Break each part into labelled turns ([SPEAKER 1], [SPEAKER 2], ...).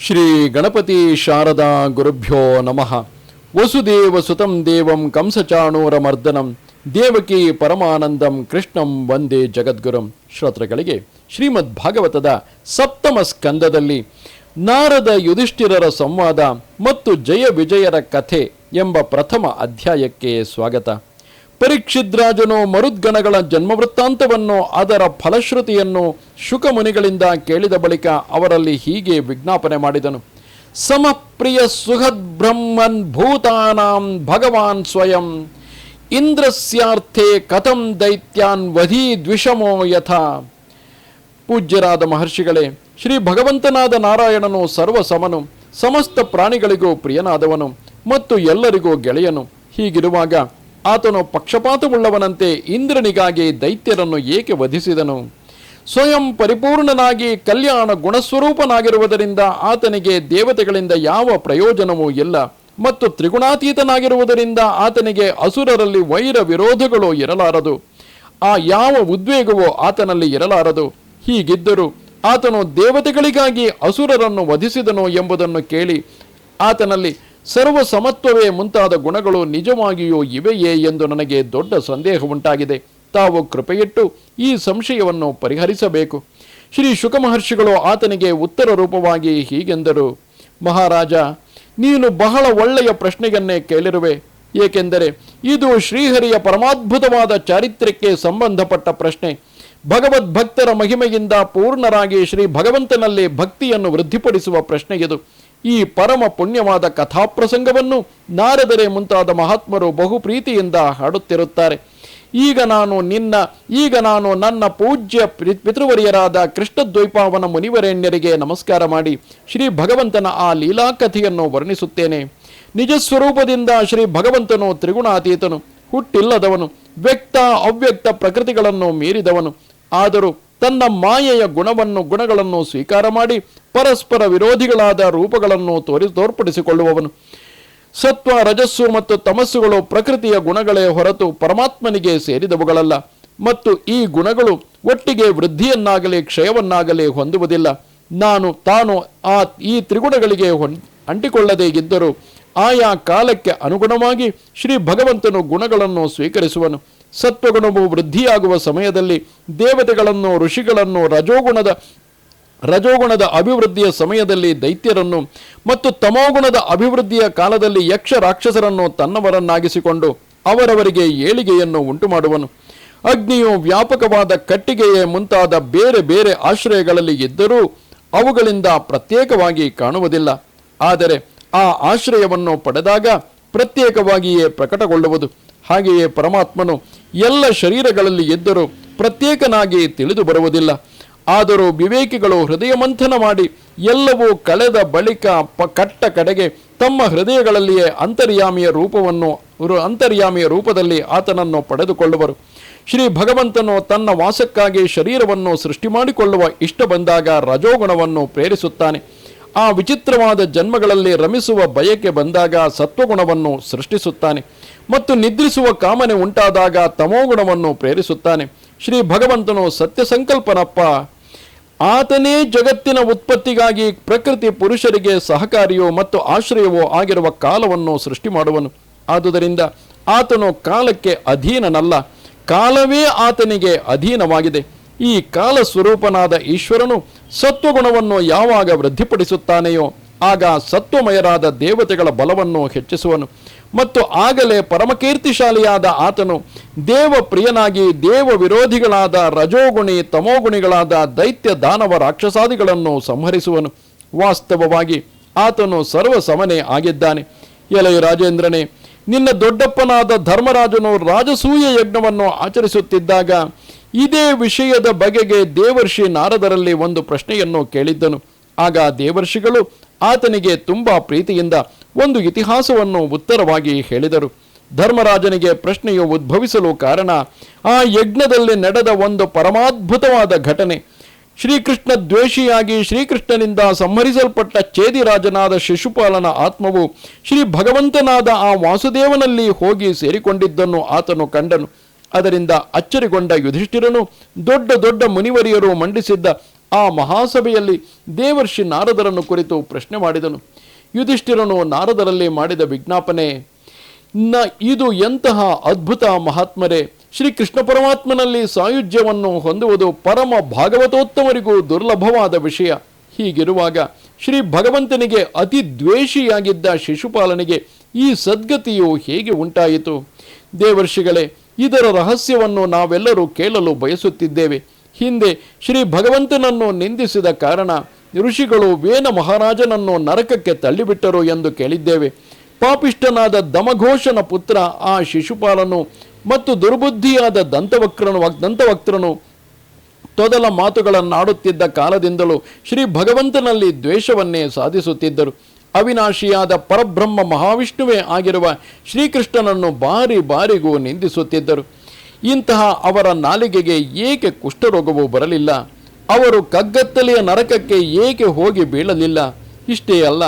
[SPEAKER 1] ಶ್ರೀ ಗಣಪತಿ ಶಾರದಾ ಗುರುಭ್ಯೋ ನಮಃ. ವಸುದೇವ ಸುತಂ ದೇವಂ ಕಂಸಚಾಣೂರ ಮರ್ದನಂ. ದೇವಕಿ ಪರಮಾನಂದಂ ಕೃಷ್ಣಂ ವಂದೇ ಜಗದ್ಗುರುಂ. ಶ್ರೋತೃಗಳಿಗೆ ಶ್ರೀಮದ್ ಭಾಗವತದ ಸಪ್ತಮ ಸ್ಕಂದದಲ್ಲಿ ನಾರದ ಯುಧಿಷ್ಠಿರರ ಸಂವಾದ ಮತ್ತು ಜಯ ವಿಜಯರ ಕಥೆ ಎಂಬ ಪ್ರಥಮ ಅಧ್ಯಾಯಕ್ಕೆ ಸ್ವಾಗತ. ಪರೀಕ್ಷಿದ್ರಾಜನು ಮರುದ್ಗಣಗಳ ಜನ್ಮವೃತ್ತಾಂತವನ್ನು ಅದರ ಫಲಶ್ರುತಿಯನ್ನು ಶುಕಮುನಿಗಳಿಂದ ಕೇಳಿದ ಬಳಿಕ ಅವರಲ್ಲಿ ಹೀಗೆ ವಿಜ್ಞಾಪನೆ ಮಾಡಿದನು. ಸಮಪ್ರಿಯ ಸುಹದ್ ಬ್ರಹ್ಮನ್ ಭೂತಾನಾಂ ಭಗವಾನ್ ಸ್ವಯಂ, ಇಂದ್ರಸ್ಯಾರ್ಥೆ ಕಥಂ ದೈತ್ಯಾನ್ ವಧಿ ದ್ವಿಷಮೋ ಯಥಾ. ಪೂಜ್ಯರಾದ ಮಹರ್ಷಿಗಳೇ, ಶ್ರೀ ಭಗವಂತನಾದ ನಾರಾಯಣನು ಸರ್ವಸಮನು, ಸಮಸ್ತ ಪ್ರಾಣಿಗಳಿಗೂ ಪ್ರಿಯನಾದವನು ಮತ್ತು ಎಲ್ಲರಿಗೂ ಗೆಳೆಯನು. ಹೀಗಿರುವಾಗ ಆತನು ಪಕ್ಷಪಾತವುಳ್ಳವನಂತೆ ಇಂದ್ರನಿಗಾಗಿ ದೈತ್ಯರನ್ನು ಏಕೆ ವಧಿಸಿದನು? ಸ್ವಯಂ ಪರಿಪೂರ್ಣನಾಗಿ ಕಲ್ಯಾಣ ಗುಣಸ್ವರೂಪನಾಗಿರುವುದರಿಂದ ಆತನಿಗೆ ದೇವತೆಗಳಿಂದ ಯಾವ ಪ್ರಯೋಜನವೂ ಇಲ್ಲ ಮತ್ತು ತ್ರಿಗುಣಾತೀತನಾಗಿರುವುದರಿಂದ ಆತನಿಗೆ ಅಸುರರಲ್ಲಿ ವೈರ ವಿರೋಧಗಳು ಇರಲಾರದು. ಆ ಯಾವ ಉದ್ವೇಗವೋ ಆತನಲ್ಲಿ ಇರಲಾರದು. ಹೀಗಿದ್ದರೂ ಆತನು ದೇವತೆಗಳಿಗಾಗಿ ಅಸುರರನ್ನು ವಧಿಸಿದನು ಎಂಬುದನ್ನು ಕೇಳಿ ಆತನಲ್ಲಿ ಸರ್ವ ಸಮತ್ವವೇ ಮುಂತಾದ ಗುಣಗಳು ನಿಜವಾಗಿಯೂ ಇವೆಯೇ ಎಂದು ನನಗೆ ದೊಡ್ಡ ಸಂದೇಹ ಉಂಟಾಗಿದೆ. ತಾವು ಕೃಪೆಯಿಟ್ಟು ಈ ಸಂಶಯವನ್ನು ಪರಿಹರಿಸಬೇಕು. ಶ್ರೀ ಶುಕಮಹರ್ಷಿಗಳು ಆತನಿಗೆ ಉತ್ತರ ರೂಪವಾಗಿ ಹೀಗೆಂದರು. ಮಹಾರಾಜ, ನೀನು ಬಹಳ ಒಳ್ಳೆಯ ಪ್ರಶ್ನೆಯನ್ನೇ ಕೇಳಿರುವೆ. ಏಕೆಂದರೆ ಇದು ಶ್ರೀಹರಿಯ ಪರಮಾದ್ಭುತವಾದ ಚಾರಿತ್ರ್ಯಕ್ಕೆ ಸಂಬಂಧಪಟ್ಟ ಪ್ರಶ್ನೆ. ಭಗವದ್ಭಕ್ತರ ಮಹಿಮೆಯಿಂದ ಪೂರ್ಣರಾಗಿ ಶ್ರೀ ಭಗವಂತನಲ್ಲಿ ಭಕ್ತಿಯನ್ನು ವೃದ್ಧಿಪಡಿಸುವ ಪ್ರಶ್ನೆ ಇದು. ಈ ಪರಮ ಪುಣ್ಯವಾದ ಕಥಾಪ್ರಸಂಗವನ್ನು ನಾರದರೆ ಮುಂತಾದ ಮಹಾತ್ಮರು ಬಹು ಪ್ರೀತಿಯಿಂದ ಹಾಡುತ್ತಿರುತ್ತಾರೆ. ಈಗ ನಾನು ನಿನ್ನ, ಈಗ ನಾನು ನನ್ನ ಪೂಜ್ಯ ಪಿತೃವರಿಯರಾದ ಕೃಷ್ಣದ್ವೈಪಾವನ ಮುನಿವರೆಣ್ಯರಿಗೆ ನಮಸ್ಕಾರ ಮಾಡಿ ಶ್ರೀ ಭಗವಂತನ ಆ ಲೀಲಾಕಥೆಯನ್ನು ವರ್ಣಿಸುತ್ತೇನೆ. ನಿಜ ಸ್ವರೂಪದಿಂದ ಶ್ರೀ ಭಗವಂತನು ತ್ರಿಗುಣಾತೀತನು, ಹುಟ್ಟಿಲ್ಲದವನು, ವ್ಯಕ್ತ ಅವ್ಯಕ್ತ ಪ್ರಕೃತಿಗಳನ್ನು ಮೀರಿದವನು ಆದರೂ ತನ್ನ ಮಾಯೆಯ ಗುಣವನ್ನು ಗುಣಗಳನ್ನು ಸ್ವೀಕಾರ ಮಾಡಿ ಪರಸ್ಪರ ವಿರೋಧಿಗಳಾದ ರೂಪಗಳನ್ನು ತೋರಿ ತೋರ್ಪಡಿಸಿಕೊಳ್ಳುವವನು. ಸತ್ವ, ರಜಸ್ಸು ಮತ್ತು ತಮಸ್ಸುಗಳು ಪ್ರಕೃತಿಯ ಗುಣಗಳೇ ಹೊರತು ಪರಮಾತ್ಮನಿಗೆ ಸೇರಿದವುಗಳಲ್ಲ ಮತ್ತು ಈ ಗುಣಗಳು ಒಟ್ಟಿಗೆ ವೃದ್ಧಿಯನ್ನಾಗಲಿ ಕ್ಷಯವನ್ನಾಗಲಿ ಹೊಂದುವುದಿಲ್ಲ. ನಾನು ತಾನು ಆ, ಈ ತ್ರಿಗುಣಗಳಿಗೆ ಹೊಂ, ಅಂಟಿಕೊಳ್ಳದೇ ಇದ್ದರೂ ಆಯಾ ಕಾಲಕ್ಕೆ ಅನುಗುಣವಾಗಿ ಶ್ರೀ ಭಗವಂತನು ಗುಣಗಳನ್ನು ಸ್ವೀಕರಿಸುವನು. ಸತ್ವಗುಣವು ವೃದ್ಧಿಯಾಗುವ ಸಮಯದಲ್ಲಿ ದೇವತೆಗಳನ್ನು, ಋಷಿಗಳನ್ನು, ರಜೋಗುಣದ ರಜೋಗುಣದ ಅಭಿವೃದ್ಧಿಯ ಸಮಯದಲ್ಲಿ ದೈತ್ಯರನ್ನು ಮತ್ತು ತಮೋಗುಣದ ಅಭಿವೃದ್ಧಿಯ ಕಾಲದಲ್ಲಿ ಯಕ್ಷ ರಾಕ್ಷಸರನ್ನು ತನ್ನವರನ್ನಾಗಿಸಿಕೊಂಡು ಅವರವರಿಗೆ ಏಳಿಗೆಯನ್ನು ಉಂಟು ಮಾಡುವನು ಅಗ್ನಿಯು ವ್ಯಾಪಕವಾದ ಕಟ್ಟಿಗೆಯೇ ಮುಂತಾದ ಬೇರೆ ಬೇರೆ ಆಶ್ರಯಗಳಲ್ಲಿ ಇದ್ದರೂ ಅವುಗಳಿಂದ ಪ್ರತ್ಯೇಕವಾಗಿ ಕಾಣುವುದಿಲ್ಲ. ಆದರೆ ಆ ಆಶ್ರಯವನ್ನು ಪಡೆದಾಗ ಪ್ರತ್ಯೇಕವಾಗಿಯೇ ಪ್ರಕಟಗೊಳ್ಳುವುದು. ಹಾಗೆಯೇ ಪರಮಾತ್ಮನು ಎಲ್ಲ ಶರೀರಗಳಲ್ಲಿ ಇದ್ದರೂ ಪ್ರತ್ಯೇಕನಾಗಿ ತಿಳಿದು ಬರುವುದಿಲ್ಲ. ಆದರೂ ವಿವೇಕಿಗಳು ಹೃದಯ ಮಂಥನ ಮಾಡಿ ಎಲ್ಲವೂ ಕಳೆದ ಬಳಿಕ ಪ ಕಟ್ಟ ಕಡೆಗೆ ತಮ್ಮ ಹೃದಯಗಳಲ್ಲಿಯೇ ಅಂತರ್ಯಾಮಿಯ ರೂಪವನ್ನು ಅಂತರ್ಯಾಮಿಯ ರೂಪದಲ್ಲಿ ಆತನನ್ನು ಪಡೆದುಕೊಳ್ಳುವರು. ಶ್ರೀ ಭಗವಂತನು ತನ್ನ ವಾಸಕ್ಕಾಗಿ ಶರೀರವನ್ನು ಸೃಷ್ಟಿ ಮಾಡಿಕೊಳ್ಳುವ ಇಷ್ಟ ಬಂದಾಗ ರಜೋಗುಣವನ್ನು ಪ್ರೇರಿಸುತ್ತಾನೆ. ಆ ವಿಚಿತ್ರವಾದ ಜನ್ಮಗಳಲ್ಲಿ ರಮಿಸುವ ಬಯಕೆ ಬಂದಾಗ ಸತ್ವಗುಣವನ್ನು ಸೃಷ್ಟಿಸುತ್ತಾನೆ. ಮತ್ತು ನಿದ್ರಿಸುವ ಕಾಮನೆ ಉಂಟಾದಾಗ ತಮೋಗುಣವನ್ನು ಪ್ರೇರಿಸುತ್ತಾನೆ. ಶ್ರೀ ಭಗವಂತನು ಸತ್ಯ ಸಂಕಲ್ಪನಪ್ಪ ಆತನೇ ಜಗತ್ತಿನ ಉತ್ಪತ್ತಿಗಾಗಿ ಪ್ರಕೃತಿ ಪುರುಷರಿಗೆ ಸಹಕಾರಿಯೋ ಮತ್ತು ಆಶ್ರಯವೋ ಆಗಿರುವ ಕಾಲವನ್ನು ಸೃಷ್ಟಿ ಮಾಡುವನು. ಆದುದರಿಂದ ಆತನು ಕಾಲಕ್ಕೆ ಅಧೀನನಲ್ಲ, ಕಾಲವೇ ಆತನಿಗೆ ಅಧೀನವಾಗಿದೆ. ಈ ಕಾಲ ಸ್ವರೂಪನಾದ ಈಶ್ವರನು ಸತ್ವಗುಣವನ್ನು ಯಾವಾಗ ವೃದ್ಧಿಪಡಿಸುತ್ತಾನೆಯೋ, ಆಗ ಸತ್ವಮಯರಾದ ದೇವತೆಗಳ ಬಲವನ್ನು ಹೆಚ್ಚಿಸುವನು. ಮತ್ತು ಆಗಲೇ ಪರಮಕೀರ್ತಿಶಾಲಿಯಾದ ಆತನು ದೇವ ಪ್ರಿಯನಾಗಿ ದೇವ ವಿರೋಧಿಗಳಾದ ರಜೋಗುಣಿ ತಮೋಗುಣಿಗಳಾದ ದೈತ್ಯ ದಾನವ ರಾಕ್ಷಸಾದಿಗಳನ್ನು ಸಂಹರಿಸುವನು. ವಾಸ್ತವವಾಗಿ ಆತನು ಸರ್ವ ಸಮನೆ ಆಗಿದ್ದಾನೆ. ಎಲೆಯು ರಾಜೇಂದ್ರನೇ, ನಿನ್ನ ದೊಡ್ಡಪ್ಪನಾದ ಧರ್ಮರಾಜನು ರಾಜಸೂಯ ಯಜ್ಞವನ್ನು ಆಚರಿಸುತ್ತಿದ್ದಾಗ ಇದೇ ವಿಷಯದ ಬಗೆಗೆ ದೇವರ್ಷಿ ನಾರದರಲ್ಲಿ ಒಂದು ಪ್ರಶ್ನೆಯನ್ನು ಕೇಳಿದ್ದನು. ಆಗ ದೇವರ್ಷಿಗಳು ಆತನಿಗೆ ತುಂಬಾ ಪ್ರೀತಿಯಿಂದ ಒಂದು ಇತಿಹಾಸವನ್ನು ಉತ್ತರವಾಗಿ ಹೇಳಿದರು. ಧರ್ಮರಾಜನಿಗೆ ಪ್ರಶ್ನೆಯು ಉದ್ಭವಿಸಲು ಕಾರಣ ಆ ಯಜ್ಞದಲ್ಲಿ ನಡೆದ ಒಂದು ಪರಮಾದ್ಭುತವಾದ ಘಟನೆ. ಶ್ರೀಕೃಷ್ಣ ದ್ವೇಷಿಯಾಗಿ ಶ್ರೀಕೃಷ್ಣನಿಂದ ಸಂಹರಿಸಲ್ಪಟ್ಟ ಚೇದಿರಾಜನಾದ ಶಿಶುಪಾಲನ ಆತ್ಮವು ಶ್ರೀ ಭಗವಂತನಾದ ಆ ವಾಸುದೇವನಲ್ಲಿ ಹೋಗಿ ಸೇರಿಕೊಂಡಿದ್ದನ್ನು ಆತನು ಕಂಡನು. ಅದರಿಂದ ಅಚ್ಚರಿಗೊಂಡ ಯುಧಿಷ್ಠಿರನು ದೊಡ್ಡ ದೊಡ್ಡ ಮುನಿವರಿಯರು ಮಂಡಿಸಿದ್ದ ಆ ಮಹಾಸಭೆಯಲ್ಲಿ ದೇವರ್ಷಿ ನಾರದರನ್ನು ಕುರಿತು ಪ್ರಶ್ನೆ ಮಾಡಿದನು. ಯುಧಿಷ್ಠಿರನು ನಾರದರಲ್ಲಿ ಮಾಡಿದ ವಿಜ್ಞಾಪನೆ, ನ ಇದು ಎಂತಹ ಅದ್ಭುತ ಮಹಾತ್ಮರೇ ಶ್ರೀ ಕೃಷ್ಣ ಪರಮಾತ್ಮನಲ್ಲಿ ಸಾಯುಜ್ಯವನ್ನು ಹೊಂದುವುದು ಪರಮ ಭಾಗವತೋತ್ತಮರಿಗೂ ದುರ್ಲಭವಾದ ವಿಷಯ. ಹೀಗಿರುವಾಗ ಶ್ರೀ ಭಗವಂತನಿಗೆ ಅತಿ ದ್ವೇಷಿಯಾಗಿದ್ದ ಶಿಶುಪಾಲನಿಗೆ ಈ ಸದ್ಗತಿಯು ಹೇಗೆ ಉಂಟಾಯಿತು? ದೇವರ್ಷಿಗಳೇ, ಇದರ ರಹಸ್ಯವನ್ನು ನಾವೆಲ್ಲರೂ ಕೇಳಲು ಬಯಸುತ್ತಿದ್ದೇವೆ. ಹಿಂದೆ ಶ್ರೀ ಭಗವಂತನನ್ನು ನಿಂದಿಸಿದ ಕಾರಣ ಋಷಿಗಳು ವೇನ ಮಹಾರಾಜನನ್ನು ನರಕಕ್ಕೆ ತಳ್ಳಿಬಿಟ್ಟರು ಎಂದು ಕೇಳಿದ್ದೇವೆ. ಪಾಪಿಷ್ಟನಾದ ದಮಘೋಷನ ಪುತ್ರ ಆ ಶಿಶುಪಾಲನು ಮತ್ತು ದುರ್ಬುದ್ಧಿಯಾದ ದಂತವಕ್ರನು ದಂತವಕ್ರನು ತೊದಲ ಮಾತುಗಳನ್ನಾಡುತ್ತಿದ್ದ ಕಾಲದಿಂದಲೂ ಶ್ರೀ ಭಗವಂತನಲ್ಲಿ ದ್ವೇಷವನ್ನೇ ಸಾಧಿಸುತ್ತಿದ್ದರು. ಅವಿನಾಶಿಯಾದ ಪರಬ್ರಹ್ಮ ಮಹಾವಿಷ್ಣುವೇ ಆಗಿರುವ ಶ್ರೀಕೃಷ್ಣನನ್ನು ಬಾರಿ ಬಾರಿಗೂ ನಿಂದಿಸುತ್ತಿದ್ದರು. ಇಂತಹ ಅವರ ನಾಲಿಗೆಗೆ ಏಕೆ ಕುಷ್ಠರೋಗವು ಬರಲಿಲ್ಲ? ಅವರು ಕಗ್ಗತ್ತಲೆಯ ನರಕಕ್ಕೆ ಏಕೆ ಹೋಗಿ ಬೀಳಲಿಲ್ಲ? ಇಷ್ಟೇ ಅಲ್ಲ,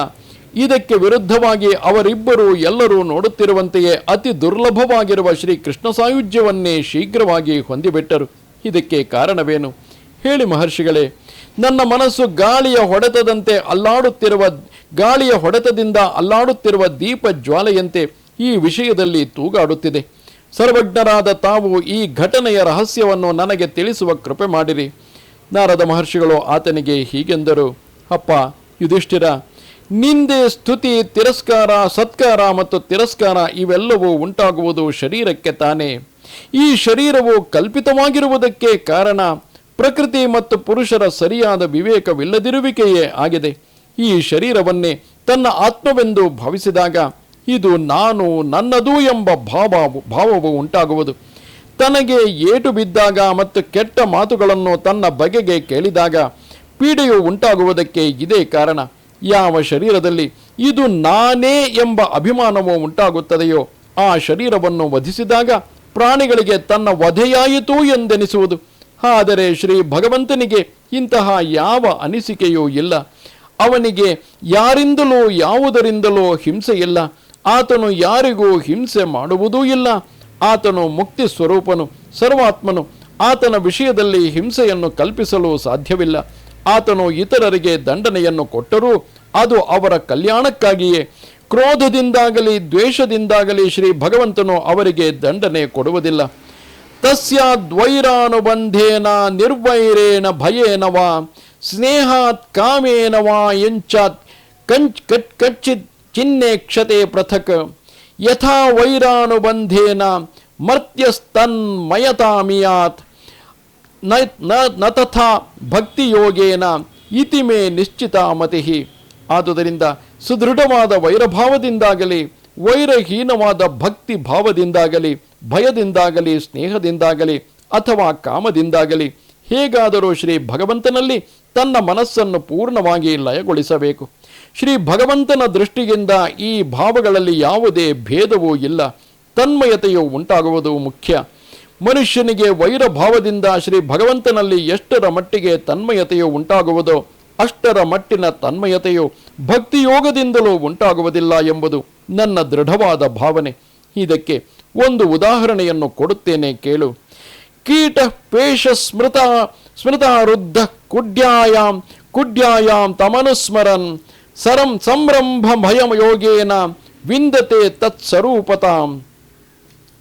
[SPEAKER 1] ಇದಕ್ಕೆ ವಿರುದ್ಧವಾಗಿ ಅವರಿಬ್ಬರು ಎಲ್ಲರೂ ನೋಡುತ್ತಿರುವಂತೆಯೇ ಅತಿ ದುರ್ಲಭವಾಗಿರುವ ಶ್ರೀ ಕೃಷ್ಣ ಸಾಯುಜ್ಯವನ್ನೇ ಶೀಘ್ರವಾಗಿ ಹೊಂದಿಬಿಟ್ಟರು. ಇದಕ್ಕೆ ಕಾರಣವೇನು? ಹೇಳಿ ಮಹರ್ಷಿಗಳೇ, ನನ್ನ ಮನಸ್ಸು ಗಾಳಿಯ ಹೊಡೆತದಂತೆ ಅಲ್ಲಾಡುತ್ತಿರುವ, ಗಾಳಿಯ ಹೊಡೆತದಿಂದ ಅಲ್ಲಾಡುತ್ತಿರುವ ದೀಪ ಜ್ವಾಲೆಯಂತೆ ಈ ವಿಷಯದಲ್ಲಿ ತೂಗಾಡುತ್ತಿದೆ. ಸರ್ವಜ್ಞರಾದ ತಾವು ಈ ಘಟನೆಯ ರಹಸ್ಯವನ್ನು ನನಗೆ ತಿಳಿಸುವ ಕೃಪೆ ಮಾಡಿರಿ. ನಾರದ ಮಹರ್ಷಿಗಳು ಆತನಿಗೆ ಹೀಗೆಂದರು. ಅಪ್ಪ, ಯುಧಿಷ್ಠಿರ, ನಿಂದೆ ಸ್ತುತಿ, ತಿರಸ್ಕಾರ, ಸತ್ಕಾರ ಮತ್ತು ತಿರಸ್ಕಾರ ಇವೆಲ್ಲವೂ ಉಂಟಾಗುವುದು ಶರೀರಕ್ಕೆ ತಾನೇ. ಈ ಶರೀರವು ಕಲ್ಪಿತವಾಗಿರುವುದಕ್ಕೆ ಕಾರಣ ಪ್ರಕೃತಿ ಮತ್ತು ಪುರುಷರ ಸರಿಯಾದ ವಿವೇಕವಿಲ್ಲದಿರುವಿಕೆಯೇ ಆಗಿದೆ. ಈ ಶರೀರವನ್ನೇ ತನ್ನ ಆತ್ಮವೆಂದು ಭಾವಿಸಿದಾಗ ಇದು ನಾನು ನನ್ನದು ಎಂಬ ಭಾವ ಭಾವವು ಉಂಟಾಗುವುದು. ತನಗೆ ಏಟು ಬಿದ್ದಾಗ ಮತ್ತು ಕೆಟ್ಟ ಮಾತುಗಳನ್ನು ತನ್ನ ಬಗೆಗೆ ಕೇಳಿದಾಗ ಪೀಡೆಯು ಉಂಟಾಗುವುದಕ್ಕೆ ಇದೇ ಕಾರಣ. ಯಾವ ಶರೀರದಲ್ಲಿ ಇದು ನಾನೇ ಎಂಬ ಅಭಿಮಾನವು ಉಂಟಾಗುತ್ತದೆಯೋ ಆ ಶರೀರವನ್ನು ವಧಿಸಿದಾಗ ಪ್ರಾಣಿಗಳಿಗೆ ತನ್ನ ವಧೆಯಾಯಿತು ಎಂದೆನಿಸುವುದು. ಆದರೆ ಶ್ರೀ ಭಗವಂತನಿಗೆ ಇಂತಹ ಯಾವ ಅನಿಸಿಕೆಯೂ ಇಲ್ಲ. ಅವನಿಗೆ ಯಾರಿಂದಲೂ ಯಾವುದರಿಂದಲೂ ಹಿಂಸೆಯಿಲ್ಲ. ಆತನು ಯಾರಿಗೂ ಹಿಂಸೆ ಮಾಡುವುದೂ ಇಲ್ಲ. ಆತನು ಮುಕ್ತಿ ಸ್ವರೂಪನು, ಸರ್ವಾತ್ಮನು. ಆತನ ವಿಷಯದಲ್ಲಿ ಹಿಂಸೆಯನ್ನು ಕಲ್ಪಿಸಲು ಸಾಧ್ಯವಿಲ್ಲ. ಆತನು ಇತರರಿಗೆ ದಂಡನೆಯನ್ನು ಕೊಟ್ಟರೂ ಅದು ಅವರ ಕಲ್ಯಾಣಕ್ಕಾಗಿಯೇ. ಕ್ರೋಧದಿಂದಾಗಲಿ, ದ್ವೇಷದಿಂದಾಗಲಿ ಶ್ರೀ ಭಗವಂತನು ಅವರಿಗೆ ದಂಡನೆ ಕೊಡುವುದಿಲ್ಲ. ತಸ್ಯಾದ್ವೈರಾನುಬಂಧೇನ ನಿರ್ವೈರೇಣ ಭಯೇನ ವಾ, ಸ್ನೇಹಾತ್ ಕಾಮೇನವಾ ಎಂಚಾತ್ ಕಂಚ್ ಕಟ್ ಕಚ್ಚಿತ್ ಚಿನ್ನೇಕ್ಷತೆ ಪೃಥಕ್. ಯಥಾ ವೈರಾನುಬಂಧೇನ ಮರ್ತ್ಯಸ್ತನ್ಮಯತಾಮಿಯಾತ್ನ ತಥಾ ಭಕ್ತಿಯೋಗೇನ ಇತಿ ಮೇ ನಿಶ್ಚಿತ ಮತಿ ಆದುದರಿಂದ ಸುದೃಢವಾದ ವೈರಭಾವದಿಂದಾಗಲಿ, ವೈರಹೀನವಾದ ಭಕ್ತಿ ಭಾವದಿಂದಾಗಲಿ ಭಯದಿಂದಾಗಲಿ, ಸ್ನೇಹದಿಂದಾಗಲಿ ಅಥವಾ ಕಾಮದಿಂದಾಗಲಿ, ಹೇಗಾದರೂ ಶ್ರೀ ಭಗವಂತನಲ್ಲಿ ತನ್ನ ಮನಸ್ಸನ್ನು ಪೂರ್ಣವಾಗಿ ಲಯಗೊಳಿಸಬೇಕು. ಶ್ರೀ ಭಗವಂತನ ದೃಷ್ಟಿಯಿಂದ ಈ ಭಾವಗಳಲ್ಲಿ ಯಾವುದೇ ಭೇದವೂ ಇಲ್ಲ. ತನ್ಮಯತೆಯು ಉಂಟಾಗುವುದು ಮುಖ್ಯ. ಮನುಷ್ಯನಿಗೆ ವೈರ ಭಾವದಿಂದ ಶ್ರೀ ಭಗವಂತನಲ್ಲಿ ಎಷ್ಟರ ಮಟ್ಟಿಗೆ ತನ್ಮಯತೆಯು ಉಂಟಾಗುವುದೋ, ಅಷ್ಟರ ಮಟ್ಟಿನ ತನ್ಮಯತೆಯು ಭಕ್ತಿಯೋಗದಿಂದಲೂ ಉಂಟಾಗುವುದಿಲ್ಲ ಎಂಬುದು ನನ್ನ ದೃಢವಾದ ಭಾವನೆ. ಇದಕ್ಕೆ ಒಂದು ಉದಾಹರಣೆಯನ್ನು ಕೊಡುತ್ತೇನೆ ಕೇಳು. ಕೀಟ, ಪೇಶ, ಸ್ಮೃತ, ಸ್ಮೃತಾರುದ್ಧ ಕುಡ್ಯಾಯಾಂ ಕುಡ್ಯಾಯಾಂ ತಮನುಸ್ಮರನ್ ಸರಂ ಸಂರಂಭ ಭಯಂ ಯೋಗೇನ ವಿಂದತೆ ತತ್ಸ್ವರೂಪತಾಂ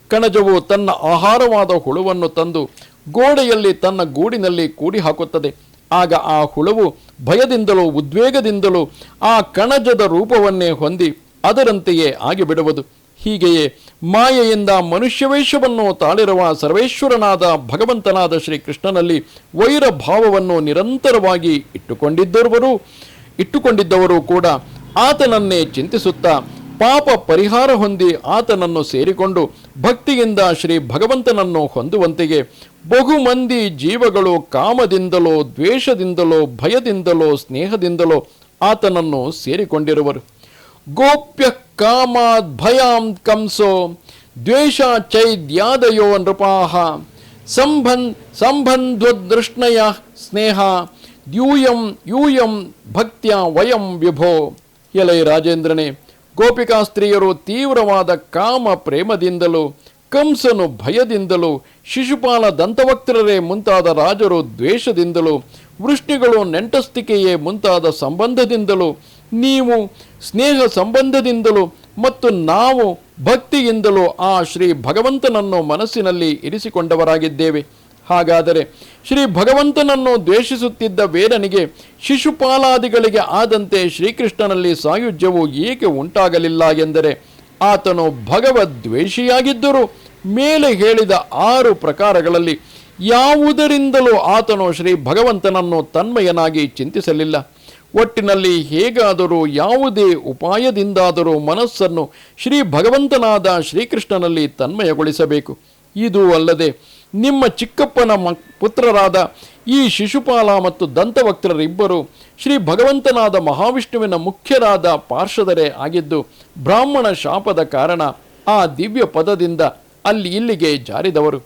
[SPEAKER 1] ಕಣಜವು ತನ್ನ ಆಹಾರವಾದ ಹುಳುವನ್ನು ತಂದು ಗೋಡೆಯಲ್ಲಿ ತನ್ನ ಗೂಡಿನಲ್ಲಿ ಕೂಡಿ ಹಾಕುತ್ತದೆ ಆಗ ಆ ಹುಳುವು ಭಯದಿಂದಲೂ ಉದ್ವೇಗದಿಂದಲೂ ಆ ಕಣಜದ ರೂಪವನ್ನೇ ಹೊಂದಿ ಅದರಂತೆಯೇ ಆಗಿಬಿಡುವುದು. ಹೀಗೆಯೇ ಮಾಯೆಯಿಂದ ಮನುಷ್ಯವೇಷವನ್ನು ತಾಳಿರುವ ಸರ್ವೇಶ್ವರನಾದ ಭಗವಂತನಾದ ಶ್ರೀಕೃಷ್ಣನಲ್ಲಿ ವೈರ ಭಾವವನ್ನು ನಿರಂತರವಾಗಿ ಇಟ್ಟುಕೊಂಡಿದ್ದವರು ಇಟ್ಟುಕೊಂಡಿದ್ದವರು ಕೂಡ ಆತನನ್ನೇ ಚಿಂತಿಸುತ್ತಾ ಪಾಪ ಪರಿಹಾರ ಹೊಂದಿ ಆತನನ್ನು ಸೇರಿಕೊಂಡು ಭಕ್ತಿಯಿಂದ ಶ್ರೀ ಭಗವಂತನನ್ನು ಹೊಂದುವಂತೆಯೇ ಬಹುಮಂದಿ ಜೀವಗಳು ಕಾಮದಿಂದಲೋ, ದ್ವೇಷದಿಂದಲೋ, ಭಯದಿಂದಲೋ, ಸ್ನೇಹದಿಂದಲೋ ಆತನನ್ನು ಸೇರಿಕೊಂಡಿರುವರು. ಗೋಪ್ಯ ಕಾಮಾದ್ ಭಯಾಂ ಕಂಸೋ, ದ್ವೇಷ ಚೈದ್ಯಾದಯೋ ನೃಪಾಹ ಸಂಬಂಧ ಸಂಬಂಧದೃಷ್ಣಯ ಸ್ನೇಹ ಯೂಯಂ ಯೂಯಂ ಭಕ್ತಿಯ ವಯಂ ವಿಭೋ ಎಲೈ ರಾಜೇಂದ್ರನೇ ಗೋಪಿಕಾ ಸ್ತ್ರೀಯರು ತೀವ್ರವಾದ ಕಾಮ ಪ್ರೇಮದಿಂದಲೂ ಕಂಸನು ಭಯದಿಂದಲೂ ಶಿಶುಪಾಲ ದಂತವಕ್ತರರೇ ಮುಂತಾದ ರಾಜರು ದ್ವೇಷದಿಂದಲೂ ವೃಷ್ಣಿಗಳು ನೆಂಟಸ್ತಿಕೆಯೇ ಮುಂತಾದ ಸಂಬಂಧದಿಂದಲೂ ನೀವು ಸ್ನೇಹ ಸಂಬಂಧದಿಂದಲೂ ಮತ್ತು ನಾವು ಭಕ್ತಿಯಿಂದಲೂ ಆ ಶ್ರೀ ಭಗವಂತನನ್ನು ಮನಸ್ಸಿನಲ್ಲಿ ಇರಿಸಿಕೊಂಡವರಾಗಿದ್ದೇವೆ। ಹಾಗಾದರೆ ಶ್ರೀ ಭಗವಂತನನ್ನು ದ್ವೇಷಿಸುತ್ತಿದ್ದ ವೇದನಿಗೆ ಶಿಶುಪಾಲಾದಿಗಳಿಗೆ ಆದಂತೆ ಶ್ರೀಕೃಷ್ಣನಲ್ಲಿ ಸಾಯುಜ್ಯವು ಏಕೆ ಉಂಟಾಗಲಿಲ್ಲ ಎಂದರೆ ಆತನು ಭಗವದ್ವೇಷಿಯಾಗಿದ್ದರೂ ಮೇಲೆ ಹೇಳಿದ ಆರು ಪ್ರಕಾರಗಳಲ್ಲಿ ಯಾವುದರಿಂದಲೂ ಆತನು ಶ್ರೀ ಭಗವಂತನನ್ನು ತನ್ಮಯನಾಗಿ ಚಿಂತಿಸಲಿಲ್ಲ. ಒಟ್ಟಿನಲ್ಲಿ ಹೇಗಾದರೂ ಯಾವುದೇ ಉಪಾಯದಿಂದಾದರೂ ಮನಸ್ಸನ್ನು ಶ್ರೀ ಭಗವಂತನಾದ ಶ್ರೀಕೃಷ್ಣನಲ್ಲಿ ತನ್ಮಯಗೊಳಿಸಬೇಕು. ಇದು ಅಲ್ಲದೆ ನಿಮ್ಮ ಚಿಕ್ಕಪ್ಪನ ಮ, ಪುತ್ರರಾದ ಈ ಶಿಶುಪಾಲ ಮತ್ತು ದಂತವಕ್ತರರಿಬ್ಬರು ಶ್ರೀ ಭಗವಂತನಾದ ಮಹಾವಿಷ್ಣುವಿನ ಮುಖ್ಯರಾದ ಪಾರ್ಷದರೇ ಆಗಿದ್ದು ಬ್ರಾಹ್ಮಣ ಶಾಪದ ಕಾರಣ ಆ ದಿವ್ಯ ಪದದಿಂದ ಅಲ್ಲಿ ಇಲ್ಲಿಗೆ ಜಾರಿದವರು.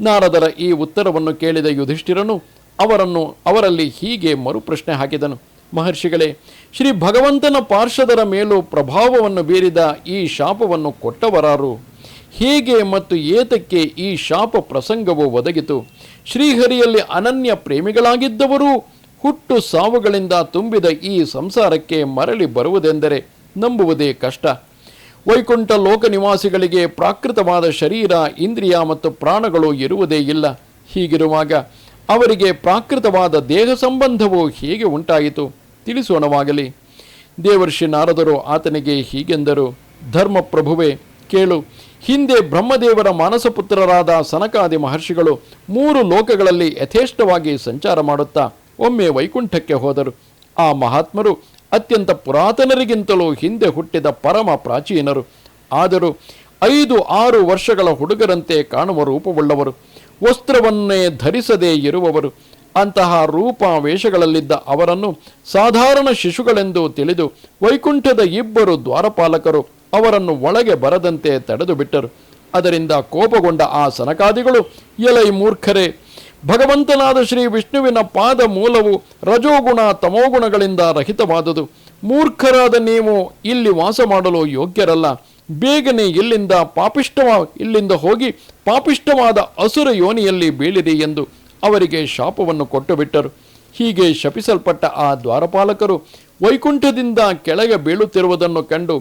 [SPEAKER 1] ನಾರದರ ಈ ಉತ್ತರವನ್ನು ಕೇಳಿದ ಯುಧಿಷ್ಠಿರನು ಅವರನ್ನು, ಅವರಲ್ಲಿ ಹೀಗೆ ಮರುಪ್ರಶ್ನೆ ಹಾಕಿದನು. ಮಹರ್ಷಿಗಳೇ, ಶ್ರೀ ಭಗವಂತನ ಪಾರ್ಷದರ ಮೇಲೂ ಪ್ರಭಾವವನ್ನು ಬೀರಿದ ಈ ಶಾಪವನ್ನು ಕೊಟ್ಟವರಾರು? ಹೇಗೆ ಮತ್ತು ಏತಕ್ಕೆ ಈ ಶಾಪ ಪ್ರಸಂಗವು ಒದಗಿತು. ಶ್ರೀಹರಿಯಲ್ಲಿ ಅನನ್ಯ ಪ್ರೇಮಿಗಳಾಗಿದ್ದವರು ಹುಟ್ಟು ಸಾವುಗಳಿಂದ ತುಂಬಿದ ಈ ಸಂಸಾರಕ್ಕೆ ಮರಳಿ ಬರುವುದೆಂದರೆ ನಂಬುವುದೇ ಕಷ್ಟ. ವೈಕುಂಠ ಲೋಕ ನಿವಾಸಿಗಳಿಗೆ ಪ್ರಾಕೃತವಾದ ಶರೀರ, ಇಂದ್ರಿಯ ಮತ್ತು ಪ್ರಾಣಗಳು ಇರುವುದೇ ಇಲ್ಲ. ಹೀಗಿರುವಾಗ ಅವರಿಗೆ ಪ್ರಾಕೃತವಾದ ದೇಹ ಸಂಬಂಧವು ಹೇಗೆ ಉಂಟಾಯಿತು ತಿಳಿಸೋಣವಾಗಲಿ. ದೇವರ್ಷಿ ನಾರದರು ಆತನಿಗೆ ಹೀಗೆಂದರು, ಧರ್ಮಪ್ರಭುವೇ ಕೇಳು. ಹಿಂದೆ ಬ್ರಹ್ಮದೇವರ ಮಾನಸಪುತ್ರರಾದ ಸನಕಾದಿ ಮಹರ್ಷಿಗಳು ಮೂರು ಲೋಕಗಳಲ್ಲಿ ಯಥೇಷ್ಟವಾಗಿ ಸಂಚಾರ ಮಾಡುತ್ತಾ ಒಮ್ಮೆ ವೈಕುಂಠಕ್ಕೆ ಹೋದರು. ಆ ಮಹಾತ್ಮರು ಅತ್ಯಂತ ಪುರಾತನರಿಗಿಂತಲೂ ಹಿಂದೆ ಹುಟ್ಟಿದ ಪರಮ ಪ್ರಾಚೀನರು. ಆದರೂ ಐದು ಆರು ವರ್ಷಗಳ ಹುಡುಗರಂತೆ ಕಾಣುವ ರೂಪವುಳ್ಳವರು. ವಸ್ತ್ರವನ್ನೇ ಧರಿಸದೇ ಇರುವವರು. ಅಂತಹ ರೂಪ ವೇಷಗಳಲ್ಲಿದ್ದ ಅವರನ್ನು ಸಾಧಾರಣ ಶಿಶುಗಳೆಂದು ತಿಳಿದು ವೈಕುಂಠದ ಇಬ್ಬರು ದ್ವಾರಪಾಲಕರು ಅವರನ್ನು ಒಳಗೆ ಬರದಂತೆ ತಡೆದು ಬಿಟ್ಟರು. ಅದರಿಂದ ಕೋಪಗೊಂಡ ಆ ಸನಕಾದಿಗಳು, ಎಲೈ ಮೂರ್ಖರೇ, ಭಗವಂತನಾದ ಶ್ರೀ ವಿಷ್ಣುವಿನ ಪಾದ ಮೂಲವು ರಜೋಗುಣ ತಮೋಗುಣಗಳಿಂದ ರಹಿತವಾದುದು. ಮೂರ್ಖರಾದ ನೀವು ಇಲ್ಲಿ ವಾಸ ಮಾಡಲು ಯೋಗ್ಯರಲ್ಲ. ಬೇಗನೆ ಇಲ್ಲಿಂದ ಪಾಪಿಷ್ಟವ ಇಲ್ಲಿಂದ ಹೋಗಿ ಪಾಪಿಷ್ಟವಾದ ಅಸುರ ಯೋನಿಯಲ್ಲಿ ಬೀಳಿರಿ ಎಂದು ಅವರಿಗೆ ಶಾಪವನ್ನು ಕೊಟ್ಟು ಬಿಟ್ಟರು ಹೀಗೆ ಶಪಿಸಲ್ಪಟ್ಟ ಆ ದ್ವಾರಪಾಲಕರು ವೈಕುಂಠದಿಂದ ಕೆಳಗೆ ಬೀಳುತ್ತಿರುವುದನ್ನು ಕಂಡು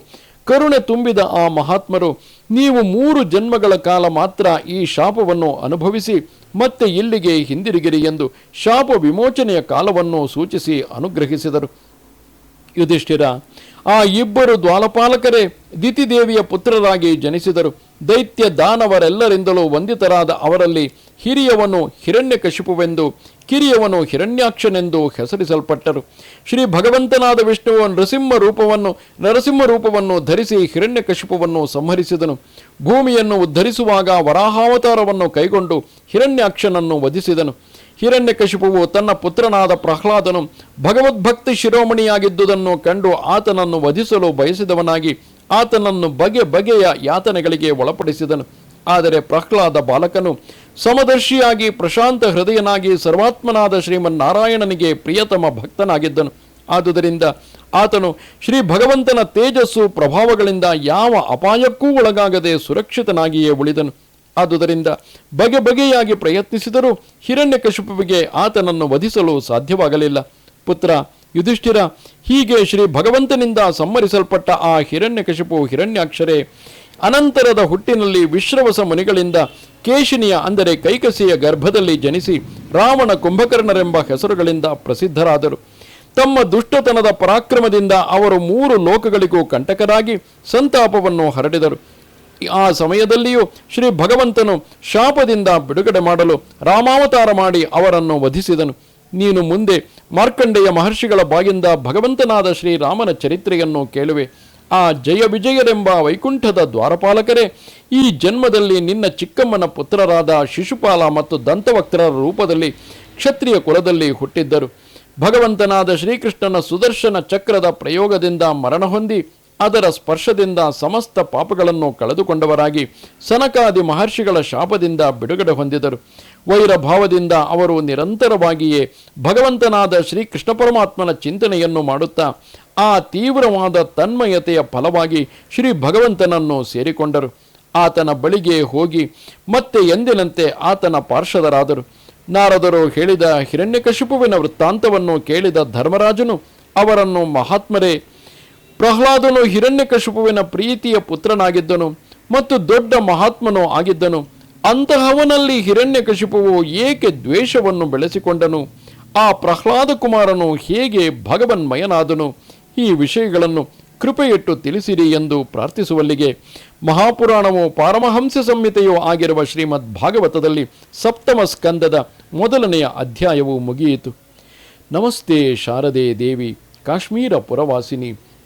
[SPEAKER 1] ಕರುಣೆ ತುಂಬಿದ ಆ ಮಹಾತ್ಮರು, ನೀವು ಮೂರು ಜನ್ಮಗಳ ಕಾಲ ಮಾತ್ರ ಈ ಶಾಪವನ್ನು ಅನುಭವಿಸಿ, ಮತ್ತೆ ಇಲ್ಲಿಗೆ ಹಿಂದಿರುಗಿರಿ ಎಂದು ಶಾಪ ವಿಮೋಚನೆಯ ಕಾಲವನ್ನು ಸೂಚಿಸಿ ಅನುಗ್ರಹಿಸಿದರು. ಯುಧಿಷ್ಠಿರ, ಆ ಇಬ್ಬರು ದ್ವಾಲಪಾಲಕರೇ ದಿತಿದೇವಿಯ ಪುತ್ರರಾಗಿ ಜನಿಸಿದರು. ದೈತ್ಯ ದಾನವರೆಲ್ಲರಿಂದಲೂ ವಂದಿತರಾದ ಅವರಲ್ಲಿ ಹಿರಿಯವನು ಹಿರಣ್ಯಕಶಿಪುವೆಂದು ಕಿರಿಯವನು ಹಿರಣ್ಯಾಕ್ಷನೆಂದು ಹೆಸರಿಸಲ್ಪಟ್ಟರು. ಶ್ರೀ ಭಗವಂತನಾದ ವಿಷ್ಣುವ ನರಸಿಂಹ ರೂಪವನ್ನು ನರಸಿಂಹ ರೂಪವನ್ನು ಧರಿಸಿ ಹಿರಣ್ಯಕಶಿಪುವನ್ನು ಸಂಹರಿಸಿದನು. ಭೂಮಿಯನ್ನು ಉದ್ಧರಿಸುವಾಗ ವರಾಹಾವತಾರವನ್ನು ಕೈಗೊಂಡು ಹಿರಣ್ಯಾಕ್ಷನನ್ನು ವಧಿಸಿದನು. ಹಿರಣ್ಯಕಶಿಪುವು ತನ್ನ ಪುತ್ರನಾದ ಪ್ರಹ್ಲಾದನು ಭಗವದ್ಭಕ್ತಿ ಶಿರೋಮಣಿಯಾಗಿದ್ದುದನ್ನು ಕಂಡು ಆತನನ್ನು ವಧಿಸಲು ಬಯಸಿದವನಾಗಿ ಆತನನ್ನು ಬಗೆ ಬಗೆಯ ಯಾತನೆಗಳಿಗೆ ಒಳಪಡಿಸಿದನು. ಆದರೆ ಪ್ರಹ್ಲಾದ ಬಾಲಕನು ಸಮದರ್ಶಿಯಾಗಿ ಪ್ರಶಾಂತ ಹೃದಯನಾಗಿ ಸರ್ವಾತ್ಮನಾದ ಶ್ರೀಮನ್ನಾರಾಯಣನಿಗೆ ಪ್ರಿಯತಮ ಭಕ್ತನಾಗಿದ್ದನು. ಆದುದರಿಂದ ಆತನು ಶ್ರೀ ಭಗವಂತನ ತೇಜಸ್ಸು ಪ್ರಭಾವಗಳಿಂದ ಯಾವ ಅಪಾಯಕ್ಕೂ ಒಳಗಾಗದೆ ಸುರಕ್ಷಿತನಾಗಿಯೇ ಉಳಿದನು. ಆದುದರಿಂದ ಬಗೆ ಬಗೆಯಾಗಿ ಪ್ರಯತ್ನಿಸಿದರೂ ಹಿರಣ್ಯಕಶಿಪುವಿಗೆ ಆತನನ್ನು ವಧಿಸಲು ಸಾಧ್ಯವಾಗಲಿಲ್ಲ. ಪುತ್ರ ಯುಧಿಷ್ಠಿರ, ಹೀಗೆ ಶ್ರೀ ಭಗವಂತನಿಂದ ಸಂಹರಿಸಲ್ಪಟ್ಟ ಆ ಹಿರಣ್ಯಕಶಿಪು ಹಿರಣ್ಯಾಕ್ಷರೇ ಅನಂತರದ ಹುಟ್ಟಿನಲ್ಲಿ ವಿಶ್ರವಸ ಮುನಿಗಳಿಂದ ಕೇಶಿನಿಯ, ಅಂದರೆ ಕೈಕಸಿಯ ಗರ್ಭದಲ್ಲಿ ಜನಿಸಿ ರಾವಣ ಕುಂಭಕರ್ಣರೆಂಬ ಹೆಸರುಗಳಿಂದ ಪ್ರಸಿದ್ಧರಾದರು. ತಮ್ಮ ದುಷ್ಟತನದ ಪರಾಕ್ರಮದಿಂದ ಅವರು ಮೂರು ಲೋಕಗಳಿಗೂ ಕಂಟಕರಾಗಿ ಸಂತಾಪವನ್ನು ಹರಡಿದರು. ಆ ಸಮಯದಲ್ಲಿಯೂ ಶ್ರೀ ಭಗವಂತನು ಶಾಪದಿಂದ ಬಿಡುಗಡೆ ಮಾಡಲು ರಾಮಾವತಾರ ಮಾಡಿ ಅವರನ್ನು ವಧಿಸಿದನು. ನೀನು ಮುಂದೆ ಮಾರ್ಕಂಡೆಯ ಮಹರ್ಷಿಗಳ ಬಾಯಿಂದ ಭಗವಂತನಾದ ಶ್ರೀರಾಮನ ಚರಿತ್ರೆಯನ್ನು ಕೇಳುವೆ. ಆ ಜಯ ವಿಜಯರೆಂಬ ವೈಕುಂಠದ ದ್ವಾರಪಾಲಕರೇ, ಈ ಜನ್ಮದಲ್ಲಿ ನಿನ್ನ ಚಿಕ್ಕಮ್ಮನ ಪುತ್ರರಾದ ಶಿಶುಪಾಲ ಮತ್ತು ದಂತವಕ್ತ್ರರ ರೂಪದಲ್ಲಿ ಕ್ಷತ್ರಿಯ ಕುಲದಲ್ಲಿ ಹುಟ್ಟಿದ್ದರು. ಭಗವಂತನಾದ ಶ್ರೀಕೃಷ್ಣನ ಸುದರ್ಶನ ಚಕ್ರದ ಪ್ರಯೋಗದಿಂದ ಮರಣ ಹೊಂದಿ ಅದರ ಸ್ಪರ್ಶದಿಂದ ಸಮಸ್ತ ಪಾಪಗಳನ್ನು ಕಳೆದುಕೊಂಡವರಾಗಿ ಸನಕಾದಿ ಮಹರ್ಷಿಗಳ ಶಾಪದಿಂದ ಬಿಡುಗಡೆ ಹೊಂದಿದರು. ವೈರಭಾವದಿಂದ ಅವರು ನಿರಂತರವಾಗಿಯೇ ಭಗವಂತನಾದ ಶ್ರೀಕೃಷ್ಣ ಪರಮಾತ್ಮನ ಚಿಂತನೆಯನ್ನು ಮಾಡುತ್ತಾ ಆ ತೀವ್ರವಾದ ತನ್ಮಯತೆಯ ಫಲವಾಗಿ ಶ್ರೀ ಭಗವಂತನನ್ನು ಸೇರಿಕೊಂಡರು. ಆತನ ಬಳಿಗೆ ಹೋಗಿ ಮತ್ತೆ ಎಂದಿನಂತೆ ಆತನ ಪಾರ್ಷದರಾದರು. ನಾರದರು ಹೇಳಿದ ಹಿರಣ್ಯಕಶಿಪುವಿನ ವೃತ್ತಾಂತವನ್ನು ಕೇಳಿದ ಧರ್ಮರಾಜನು ಅವರನ್ನು ಮಹಾತ್ಮರೇ ಪ್ರಹ್ಲಾದನು ಹಿರಣ್ಯಕಶಿಪುವಿನ ಪ್ರೀತಿಯ ಪುತ್ರನಾಗಿದ್ದನು ಮತ್ತು ದೊಡ್ಡ ಮಹಾತ್ಮನೂ ಆಗಿದ್ದನು. ಅಂತಹವನಲ್ಲಿ ಹಿರಣ್ಯಕಶಿಪುವು ಏಕೆ ದ್ವೇಷವನ್ನು ಬೆಳೆಸಿಕೊಂಡನು? ಆ ಪ್ರಹ್ಲಾದ ಕುಮಾರನು ಹೇಗೆ ಭಗವನ್ಮಯನಾದನು? ಈ ವಿಷಯಗಳನ್ನು ಕೃಪೆಯಿಟ್ಟು ತಿಳಿಸಿರಿ ಎಂದು ಪ್ರಾರ್ಥಿಸುವಲ್ಲಿಗೆ ಮಹಾಪುರಾಣವು ಪಾರಮಹಂಸ ಸಂಹಿತೆಯೂ ಆಗಿರುವ ಶ್ರೀಮದ್ ಭಾಗವತದಲ್ಲಿ ಸಪ್ತಮ ಸ್ಕಂದದ ಮೊದಲನೆಯ ಅಧ್ಯಾಯವು ಮುಗಿಯಿತು. ನಮಸ್ತೆ ಶಾರದೆ ದೇವಿ, ಕಾಶ್ಮೀರ ಪುರವಾಸಿನಿ.